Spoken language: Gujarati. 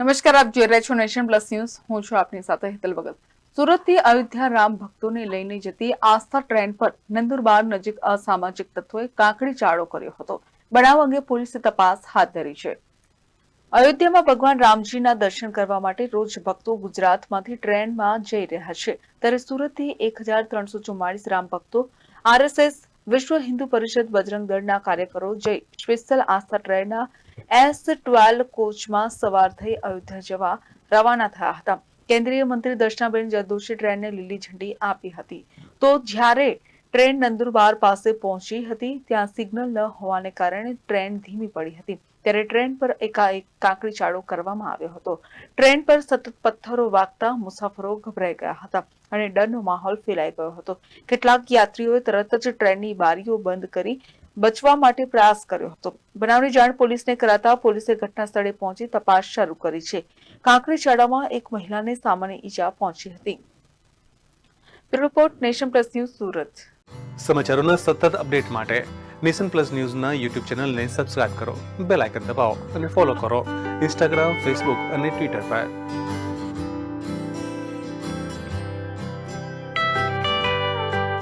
નમસ્કાર, આપ જોઈ રહ્યા છો નેશન પ્લસ ન્યૂઝ. હું છું આપની સાથે હેતલ ભગત. સુરતથી અયોધ્યા રામ ભક્તોને લઈને જતી આસ્થા ટ્રેન પર નંદુરબાર નજીક અસામાજિક તત્વોએ કાંકડી ચાળો કર્યો હતો. બનાવ અંગે પોલીસે તપાસ હાથ ધરી છે. અયોધ્યામાં ભગવાન રામજીના દર્શન કરવા માટે રોજ ભક્તો ગુજરાતમાંથી ટ્રેનમાં જઈ રહ્યા છે. ત્યારે સુરતથી એક હજાર ત્રણસો ચુમ્માળીસ રામ ભક્તો આરએસએસ વિશ્વ હિન્દુ પરિષદ બજરંગ દળના કાર્યકરો જઈ સ્પેશિયલ આસ્થા ટ્રેનના એસ ટ્વેલ્વ કોચમાં સવાર થઈ અયોધ્યા જવા રવાના થયા હતા. કેન્દ્રીય મંત્રી દર્શનાબેન જરદોશી ટ્રેનને લીલી ઝંડી આપી હતી. તો જ્યારે ટ્રેન નંદુરબાર પાસે પહોંચી હતી, ત્યાં સિગ્નલ ન હોવાને કારણે ટ્રેન ધીમી પડી હતી. ત્યારે ટ્રેન પર એકાએક કાંકરી ચાળો કરવામાં આવ્યો હતો. ટ્રેન પર સતત પથ્થરો વાગતા મુસાફરો ગભરાઈ ગયા હતા અને ડરનો માહોલ ફેલાઈ ગયો હતો. કેટલાક યાત્રીઓએ તરત જ ટ્રેનની બારીઓ બંધ કરી બચવા માટે પ્રયાસ કર્યો હતો. બનાવની જાણ પોલીસને કરાતા પોલીસે ઘટના સ્થળે પહોંચી તપાસ શરૂ કરી છે. કાંકરી ચાળામાં એક મહિલાને સામાન્ય ઈજા પહોંચી હતી. Report, nation plus news, Surat. સમાચારોના સતત અપડેટ માટે નેશન પ્લસ ન્યૂઝના યુટ્યુબ ચેનલને સબસ્ક્રાઇબ કરો, બેલ આઇકન દબાવો અને ફોલો કરો ઇન્સ્ટાગ્રામ, ફેસબુક અને ટ્વિટર પર.